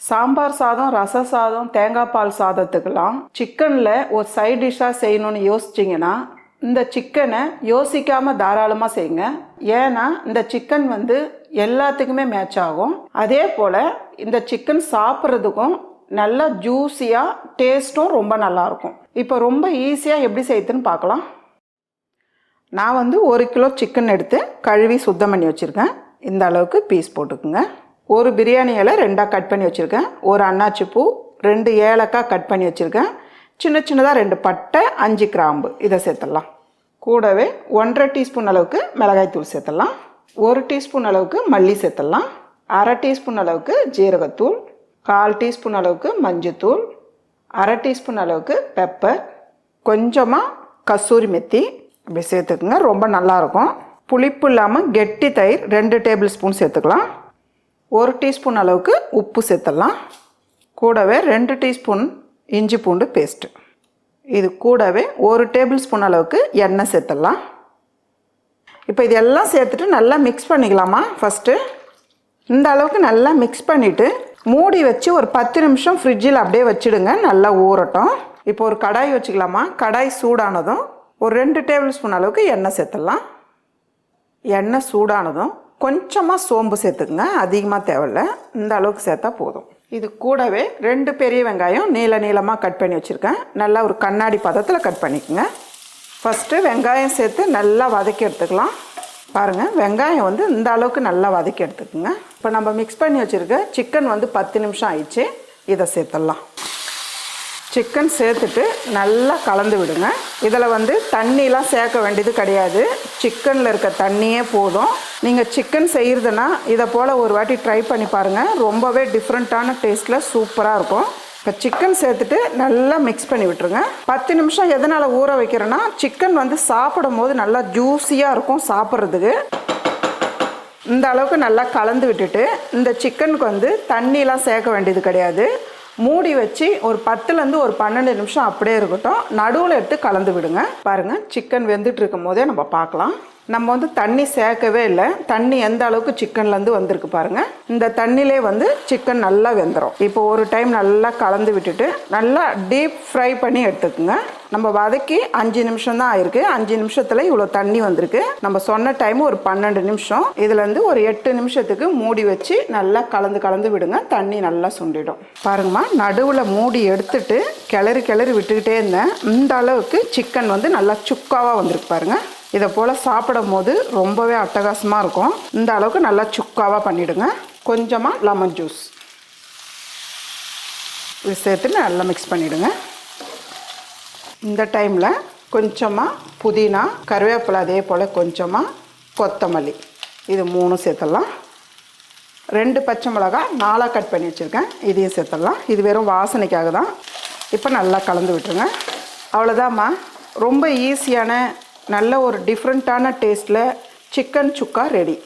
சாம்பார் சாதம் ரச சாதம் தேங்காய் பால் சாதத்துக்கெல்லாம் சிக்கனில் ஒரு சைட் டிஷ்ஷாக செய்யணும்னு யோசிச்சிங்கன்னா இந்த சிக்கனை யோசிக்காமல் தாராளமாக செய்யுங்க. ஏன்னா இந்த சிக்கன் வந்து எல்லாத்துக்குமே மேட்ச் ஆகும். அதே போல் இந்த சிக்கன் சாப்பிட்றதுக்கும் நல்லா ஜூஸியாக டேஸ்ட்டும் ரொம்ப நல்லாயிருக்கும். இப்போ ரொம்ப ஈஸியாக எப்படி செய்யுதுன்னு பார்க்கலாம். நான் வந்து ஒரு கிலோ சிக்கன் எடுத்து கழுவி சுத்தம் பண்ணி வச்சுருக்கேன். இந்த அளவுக்கு பீஸ் போட்டுக்குங்க. ஒரு பிரியாணி இலை ரெண்டாக கட் பண்ணி வச்சுருக்கேன். ஒரு அன்னாச்சி பூ ரெண்டு ஏலக்காய் கட் பண்ணி வச்சுருக்கேன். சின்ன சின்னதாக ரெண்டு பட்டை அஞ்சு கிராம்பு. இதை சேர்த்துடலாம். கூடவே ஒன்றரை டீஸ்பூன் அளவுக்கு மிளகாய்த்தூள் சேர்த்துடலாம். ஒரு டீஸ்பூன் அளவுக்கு மல்லி சேர்த்துடலாம். அரை டீஸ்பூன் அளவுக்கு ஜீரகத்தூள் கால் டீஸ்பூன் அளவுக்கு மஞ்சத்தூள் அரை டீஸ்பூன் அளவுக்கு பெப்பர் கொஞ்சமாக கஸ்தூரி மெத்தி. அப்படி சேர்த்துக்குங்க ரொம்ப நல்லாயிருக்கும் புளிப்பு இல்லாமல் கெட்டி தயிர் ரெண்டு டேபிள் ஸ்பூன் சேர்த்துக்கலாம். ஒரு டீஸ்பூன் அளவுக்கு உப்பு சேர்த்துடலாம். கூடவே ரெண்டு டீஸ்பூன் இஞ்சி பூண்டு பேஸ்ட்டு இது கூடவே ஒரு டேபிள் ஸ்பூன் அளவுக்கு எண்ணெய் சேர்த்துடலாம். இப்போ இதெல்லாம் சேர்த்துட்டு நல்லா மிக்ஸ் பண்ணிக்கலாமா? ஃபஸ்ட்டு இந்த அளவுக்கு நல்லா மிக்ஸ் பண்ணிவிட்டு மூடி வச்சு ஒரு பத்து நிமிஷம் ஃப்ரிட்ஜில் அப்படியே வச்சுடுங்க. நல்லா ஊறட்டும். இப்போ ஒரு கடாய் வச்சுக்கலாமா? கடாய் சூடானதும் ஒரு ரெண்டு டேபிள் ஸ்பூன் அளவுக்கு எண்ணெய் சேர்த்துடலாம். எண்ணெய் சூடானதும் கொஞ்சமாக சோம்பு சேர்த்துக்குங்க. அதிகமாக தேவையில்ல. இந்த அளவுக்கு சேர்த்தா போதும். இது கூடவே ரெண்டு பெரிய வெங்காயம் நீள நீளமாக கட் பண்ணி வச்சுருக்கேன். நல்லா ஒரு கண்ணாடி பதத்தில் கட் பண்ணிக்கோங்க. ஃபஸ்ட்டு வெங்காயம் சேர்த்து நல்லா வதக்கி எடுத்துக்கலாம். பாருங்கள் வெங்காயம் வந்து இந்த அளவுக்கு நல்லா வதக்கி எடுத்துக்கோங்க. இப்போ நம்ம மிக்ஸ் பண்ணி வச்சுருக்க சிக்கன் வந்து பத்து நிமிஷம் ஆயிடுச்சு. இதை சேர்த்துடலாம். சிக்கன் சேர்த்துட்டு நல்லா கலந்து விடுங்க. இதில் வந்து தண்ணிலாம் சேர்க்க வேண்டியது கிடையாது. சிக்கனில் இருக்க தண்ணியே போதும். நீங்கள் சிக்கன் செய்கிறதுனா இதை போல் ஒரு வாட்டி ட்ரை பண்ணி பாருங்கள் ரொம்பவே டிஃப்ரெண்ட்டான டேஸ்ட்டில் சூப்பராக இருக்கும். இப்போ சிக்கன் சேர்த்துட்டு நல்லா மிக்ஸ் பண்ணி விட்டுருங்க. பத்து நிமிஷம் எதனால் ஊற வைக்கிறேன்னா சிக்கன் வந்து சாப்பிடும் போது நல்லா ஜூஸியாக இருக்கும் சாப்பிட்றதுக்கு. இந்த அளவுக்கு நல்லா கலந்து விட்டுட்டு இந்த சிக்கனுக்கு வந்து தண்ணிலாம் சேர்க்க வேண்டியது கிடையாது. மூடி வச்சு ஒரு பத்துலேருந்து ஒரு பன்னெண்டு நிமிஷம் அப்படியே இருக்கட்டும். நடுவில் எடுத்து கலந்து விடுங்க. பாருங்கள் சிக்கன் வெந்துட்டு இருக்கும் போதே நம்ம பார்க்கலாம். நம்ம வந்து தண்ணி சேர்க்கவே இல்லை. தண்ணி எந்த அளவுக்கு சிக்கன்லேருந்து வந்திருக்கு பாருங்கள் இந்த தண்ணியிலே வந்து சிக்கன் நல்லா வெந்துடும் இப்போ ஒரு டைம் நல்லா கலந்து விட்டுட்டு நல்லா டீப் ஃப்ரை பண்ணி எடுத்துக்கோங்க. நம்ம வதக்கி அஞ்சு நிமிஷம் தான் ஆயிருக்கு. அஞ்சு நிமிஷத்தில் இவ்வளோ தண்ணி வந்திருக்கு. நம்ம சொன்ன டைம் ஒரு பன்னெண்டு நிமிஷம். இதுலேருந்து ஒரு எட்டு நிமிஷத்துக்கு மூடி வச்சு நல்லா கலந்து கலந்து விடுங்க. தண்ணி நல்லா சுண்டிடும். பாருங்கம்மா நடுவில் மூடி எடுத்துட்டு கிளறி கிளறி விட்டுக்கிட்டே இருந்தேன். இந்த அளவுக்கு சிக்கன் வந்து நல்லா சுக்காவாக வந்திருக்கு பாருங்கள் இதை போல் சாப்பிடும் போது ரொம்பவே அட்டகாசமாக இருக்கும். இந்த அளவுக்கு நல்லா சுக்காவாக பண்ணிவிடுங்க கொஞ்சமாக லெமன் ஜூஸ் இது சேர்த்து நல்லா மிக்ஸ் பண்ணிவிடுங்க இந்த டைமில் கொஞ்சமாக புதினா கருவேப்பிலை அதே போல் கொஞ்சமாக கொத்தமல்லி. இது மூணும் சேர்த்துடலாம். ரெண்டு பச்சை மிளகா நாலாக கட் பண்ணி வச்சுருக்கேன். இதையும் சேர்த்துடலாம். இது வெறும் வாசனைக்காக தான். இப்போ நல்லா கலந்து விட்டுருங்க. அவ்வளோதாம்மா ரொம்ப ஈஸியான நல்ல ஒரு டிஃப்ரெண்ட்டான டேஸ்ட்டில் சிக்கன் சுக்கா ரெடி